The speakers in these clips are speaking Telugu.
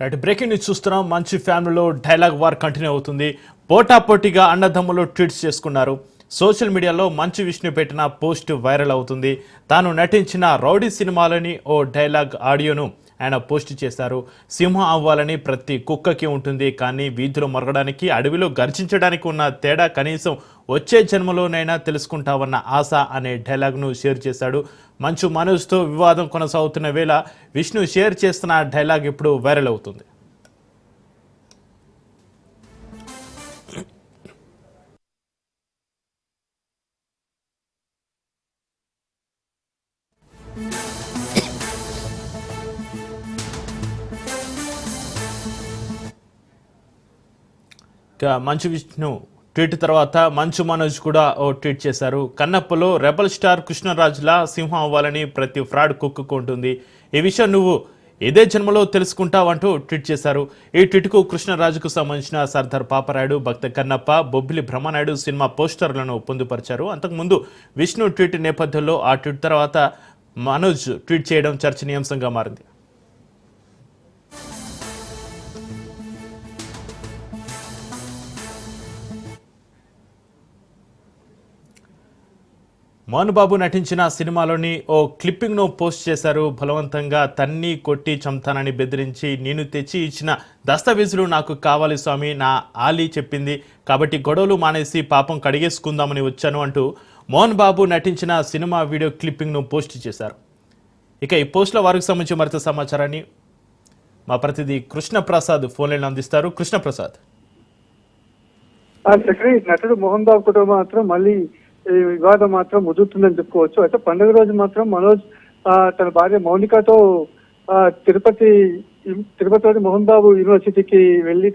రైట్ బ్రేకింగ్ న్యూస్ చూస్తున్నాం. మంచి ఫ్యామిలీలో డైలాగ్ వార్ కంటిన్యూ అవుతుంది. పోటాపోటీగా అన్నదమ్ములు ట్వీట్స్ చేసుకున్నారు. సోషల్ మీడియాలో మంచు విష్ణు పెట్టిన పోస్ట్ వైరల్ అవుతుంది. తాను నటించిన రౌడీ సినిమాలని ఓ డైలాగ్ ఆడియోను ఆయన పోస్ట్ చేశారు. సింహం అవ్వాలని ప్రతి కుక్కకి ఉంటుంది. కానీ వీధిలో మరగడానికి అడవిలో గర్జించడానికి ఉన్న తేడా కనీసం వచ్చే జన్మలోనైనా తెలుసుకుంటావన్న ఆశ అనే డైలాగ్ను షేర్ చేశాడు. మంచు మనోజ్తో వివాదం కొనసాగుతున్న వేళ విష్ణు షేర్ చేస్తున్న డైలాగ్ ఇప్పుడు వైరల్ అవుతుంది. మంచు విష్ణు ట్వీట్ తర్వాత మంచు మనోజ్ కూడా ఓ ట్వీట్ చేశారు. కన్నప్పలో రెబల్ స్టార్ కృష్ణరాజులా సింహం అవ్వాలని ప్రతి ఫ్రాడ్ కుక్కుకుంటుంది ఈ విషయం నువ్వు ఇదే జన్మలో తెలుసుకుంటావంటూ ట్వీట్ చేశారు. ఈ ట్వీట్కు కృష్ణరాజుకు సంబంధించిన సర్దార్ పాపరాయుడు భక్త కన్నప్ప బొబ్బిలి బ్రహ్మనాయుడు సినిమా పోస్టర్లను పొందుపరిచారు. అంతకుముందు విష్ణు ట్వీట్ నేపథ్యంలో ఆ ట్వీట్ తర్వాత మనోజ్ ట్వీట్ చేయడం చర్చనీయాంశంగా మారింది. మోహన్ బాబు నటించిన సినిమాలోని ఓ క్లిప్పింగ్ను పోస్ట్ చేశారు. బలవంతంగా తన్ని కొట్టి చంపుతానని బెదిరించి నేను తెచ్చి ఇచ్చిన దస్తావేజులు నాకు కావాలి స్వామి నా ఆలీ చెప్పింది. కాబట్టి గొడవలు మానేసి పాపం కడిగేసుకుందామని వచ్చాను అంటూ మోహన్ బాబు నటించిన సినిమా వీడియో క్లిప్పింగ్ను పోస్ట్ చేశారు. ఇక ఈ పోస్ట్ల వారికి సంబంధించి మరింత సమాచారాన్ని మా ప్రతినిధి కృష్ణప్రసాద్ ఫోన్లను అందిస్తారు. కృష్ణప్రసాద్. నటుడు మోహన్ బాబు కుటుంబం మాత్రం మళ్ళీ వివాదం మాత్రం ముదురుతుందని చెప్పుకోవచ్చు. అయితే పండుగ రోజు మాత్రం మనోజ్ తన భార్య మౌనికతో ఆ, తిరుపతి తిరుపతిలోని మోహన్ బాబు యూనివర్సిటీకి వెళ్ళి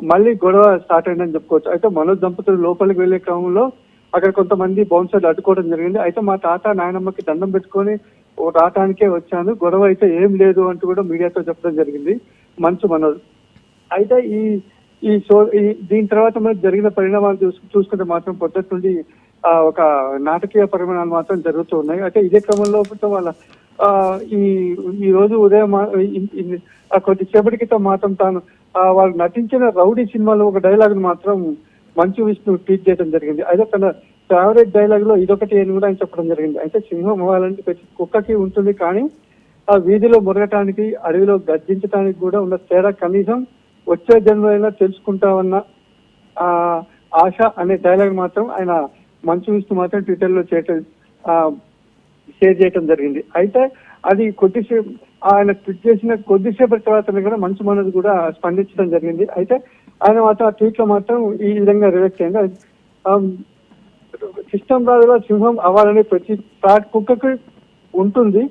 మళ్ళీ గొడవ స్టార్ట్ అయిందని చెప్పుకోవచ్చు. అయితే మనోజ్ దంపతులు లోపలికి వెళ్ళే క్రమంలో అక్కడ కొంతమంది బౌన్సర్లు అడ్డుకోవడం జరిగింది. అయితే మా తాత నాయనమ్మకి దండం పెట్టుకొని రావటానికే వచ్చాను. గొడవ అయితే ఏం లేదు అంటూ కూడా మీడియాతో చెప్పడం జరిగింది మంచు మనోజ్. అయితే ఈ ఈ షో ఈ దీని తర్వాత మనకు జరిగిన పరిణామాలు చూసు చూసుకుంటే మాత్రం పొద్దుటి నుండి ఒక నాటకీయ పరిమాణాలు మాత్రం జరుగుతూ ఉన్నాయి. అయితే ఇదే క్రమంలో వాళ్ళ ఈ ఈ రోజు ఉదయం కొద్దిసేపటికితో కొద్దిసేపటి క్రితం మాత్రం తాను వాళ్ళు నటించిన రౌడీ సినిమాలో ఒక డైలాగ్ మాత్రం మంచు విష్ణు ట్వీట్ చేయడం జరిగింది. అయితే తన ఫేవరెట్ డైలాగ్లో ఇదొకటి అని కూడా ఆయన చెప్పడం జరిగింది. అయితే సింహం అవ్వాలంటే ప్రతి కుక్కకి ఉంటుంది కానీ ఆ వీధిలో మురగటానికి అడవిలో గర్జించడానికి కూడా ఉన్న తేడా కనీసం వచ్చే జన్మలో తెలుసుకుంటామన్న ఆ ఆశ అనే డైలాగ్ మాత్రం ఆయన మంచు విష్ణు మాత్రం ట్విట్టర్లో చేయటం షేర్ చేయటం జరిగింది. అయితే అది కొద్దిసేపు ఆయన ట్వీట్ చేసిన కొద్దిసేపటి తర్వాత కూడా మంచు మనోజ్ కూడా స్పందించడం జరిగింది. అయితే ఆయన మాత్రం ఆ ట్వీట్లో మాత్రం ఈ విధంగా రివెక్ట్ అయింది. సిస్టమ్ రాజులో సింహం అవ్వాలనే ప్రతి ఫ్రాడ్ కుక్కకి ఉంటుంది.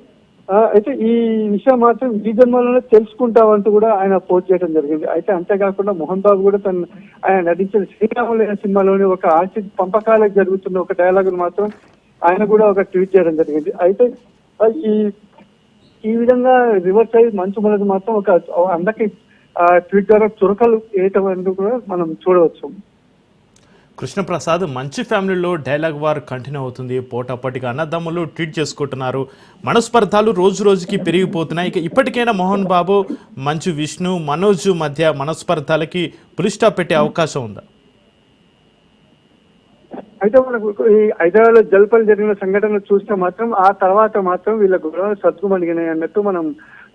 అయితే ఈ విషయం మాత్రం ఈ జన్మలోనే తెలుసుకుంటామంటూ కూడా ఆయన పోస్ట్ చేయడం జరిగింది. అయితే అంతేకాకుండా మోహన్ బాబు కూడా తన ఆయన నటించిన శ్రీరాములైన సినిమాలోని ఒక ఆర్చి పంపకాలకు జరుగుతున్న ఒక డైలాగ్ మాత్రం ఆయన కూడా ఒక ట్వీట్ చేయడం జరిగింది. అయితే ఈ ఈ విధంగా రివర్స్ అయ్యి మంచు మనది మాత్రం ఒక అందరికి ట్వీట్ ద్వారా చురకలు వేయటం అనేది కూడా మనం చూడవచ్చు. కృష్ణప్రసాద్ మంచి ఫ్యామిలీలో డైలాగ్ వార్ కంటిన్యూ అవుతుంది. పోటాపోటీగా అన్నదమ్ములు ట్వీట్ చేసుకుంటున్నారు. మనస్పర్ధాలు రోజు రోజుకి పెరిగిపోతున్నాయి. ఇక ఇప్పటికైనా మోహన్ బాబు మంచు విష్ణు మనోజ్ మధ్య మనస్పర్ధాలకి పులిస్టాప్ పెట్టే అవకాశం ఉందా? అయితే మనకు ఈ హైదరాబాద్లో జల్పలు జరిగిన సంఘటనలు చూస్తే మాత్రం ఆ తర్వాత మాత్రం వీళ్ళ గొడవలు సద్దుమణిగినాయి అన్నట్టు మనం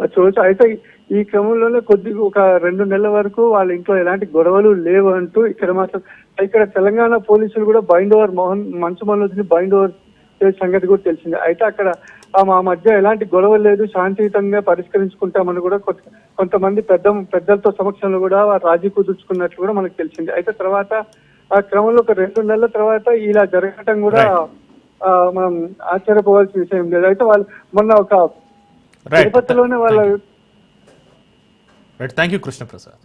చూడవచ్చు అయితే ఈ క్రమంలోనే కొద్ది ఒక రెండు నెలల వరకు వాళ్ళ ఇంట్లో ఎలాంటి గొడవలు లేవు అంటూ ఇక్కడ మాత్రం ఇక్కడ తెలంగాణ పోలీసులు కూడా బైండ్ ఓవర్ మోహన్ మంచు మనోజ్ని బైండ్ ఓవర్ చేసే సంగతి కూడా తెలిసింది. అయితే అక్కడ ఆ మా మధ్య ఎలాంటి గొడవ లేదు శాంతియుతంగా పరిష్కరించుకుంటామని కూడా కొంత- కొంతమంది పెద్ద పెద్దలతో సమక్షంలో కూడా రాజీ కుదుర్చుకున్నట్లు కూడా మనకు తెలిసింది. అయితే తర్వాత ఆ క్రమంలో ఒక రెండు నెలల తర్వాత ఇలా జరగటం కూడా మనం ఆశ్చర్యపోవాల్సిన విషయం లేదు. అయితే వాళ్ళు మొన్న ఒక తిరుపతిలోనే వాళ్ళ రైట్ థ్యాంక్ యూ కృష్ణప్రసాద్